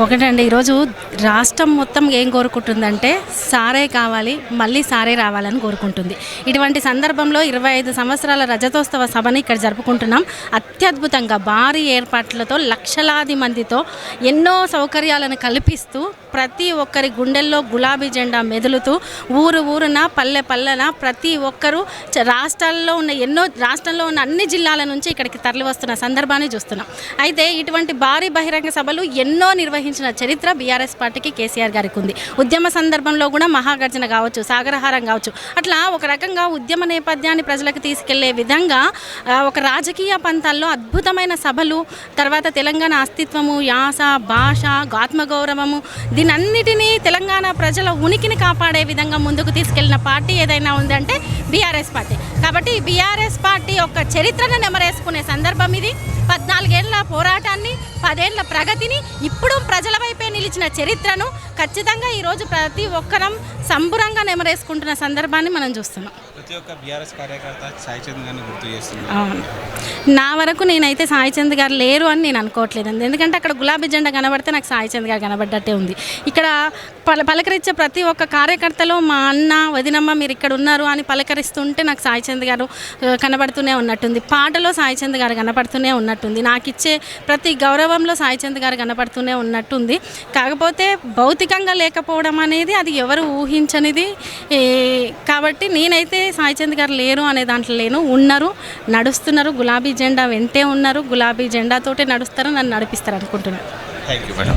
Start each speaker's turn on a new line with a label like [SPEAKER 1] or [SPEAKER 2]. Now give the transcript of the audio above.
[SPEAKER 1] ఒకటండి ఈరోజు రాష్ట్రం మొత్తం ఏం కోరుకుంటుందంటే సారే కావాలి మళ్ళీ సారే రావాలని కోరుకుంటుంది. ఇటువంటి సందర్భంలో ఇరవై ఐదు సంవత్సరాల రజతోత్సవ సభని ఇక్కడ జరుపుకుంటున్నాం. అత్యద్భుతంగా భారీ ఏర్పాట్లతో లక్షలాది మందితో ఎన్నో సౌకర్యాలను కల్పిస్తూ ప్రతి ఒక్కరి గుండెల్లో గులాబీ జెండా మెదులుతూ ఊరు ఊరున పల్లె పల్లెన ప్రతి ఒక్కరూ చ- రాష్ట్రాల్లో ఉన్న ఎన్నో రాష్ట్రంలో ఉన్న అన్ని జిల్లాల నుంచి ఇక్కడికి తరలి వస్తున్న సందర్భాన్ని చూస్తున్నాం. అయితే ఇటువంటి భారీ బహిరంగ సభలు ఎన్నో నిర్వహించిన చరిత్ర బీఆర్ఎస్ పార్టీకి కేసీఆర్ గారికి ఉంది ఉద్యమ సందర్భంలో కూడా మహాగర్జన కావచ్చు సాగరహారం కావచ్చు. అట్లా ఒక రకంగా ఉద్యమ నేపథ్యాన్ని ప్రజలకు తీసుకెళ్ళే విధంగా ఒక రాజకీయ పంతాల్లో అద్భుతమైన సభలు తర్వాత తెలంగాణ అస్తిత్వము యాస భాష ఆత్మగౌరవము దీనన్నిటినీ తెలంగాణ ప్రజల ఉనికిని కాపాడే విధంగా ముందుకు తీసుకెళ్ళిన పార్టీ ఏదైనా ఉందంటే బీఆర్ఎస్ పార్టీ. కాబట్టి బీఆర్ఎస్ పార్టీ యొక్క చరిత్రను నెమరేసుకునే సందర్భం ఇది. పద్నాలుగేళ్ళ పోరాటాన్ని పదేళ్ళ ప్రగతిని ఇప్పుడు ప్రజల వైపే నిలిచిన చరిత్రను ఖచ్చితంగా ఈరోజు ప్రతి ఒక్కరం సంబురంగా నెమరేసుకుంటున్న సందర్భాన్ని మనం చూస్తున్నాం.
[SPEAKER 2] ప్రతి ఒక్క బీఆర్ఎస్ కార్యకర్త సాయి చంద్ గారిని గుర్తు
[SPEAKER 1] అవును. నా వరకు నేనైతే సాయి చంద్ గారు లేరు అని నేను అనుకోవట్లేదు ఎందుకంటే అక్కడ గులాబీ జెండా కనబడితే నాకు సాయి చంద్ గారు కనబడ్డట్టే ఉంది. ఇక్కడ పల పలకరించే ప్రతి ఒక్క కార్యకర్తలో మా అన్న వదినమ్మ మీరు ఇక్కడ ఉన్నారు అని పలకరిస్తుంటే నాకు సాయి చంద్ గారు కనబడుతూనే ఉన్నట్టుంది. పాటలో సాయి చంద్ గారు కనపడుతూనే ఉన్నట్టుంది. నాకు ఇచ్చే ప్రతి గౌరవంలో సాయి చంద్ గారు కనపడుతూనే ఉన్నట్టుంది. కాకపోతే భౌతికంగా లేకపోవడం అనేది అది ఎవరు ఊహించనిది. కాబట్టి నేనైతే సాయిచంద్ గారు లేరు అనే దాంట్లో లేను. ఉన్నారు నడుస్తున్నారు గులాబీ జెండా వెంటే ఉన్నారు. గులాబీ జెండాతోటే నడుస్తారు నన్ను నడిపిస్తారు అనుకుంటున్నాను.
[SPEAKER 2] Thank you madam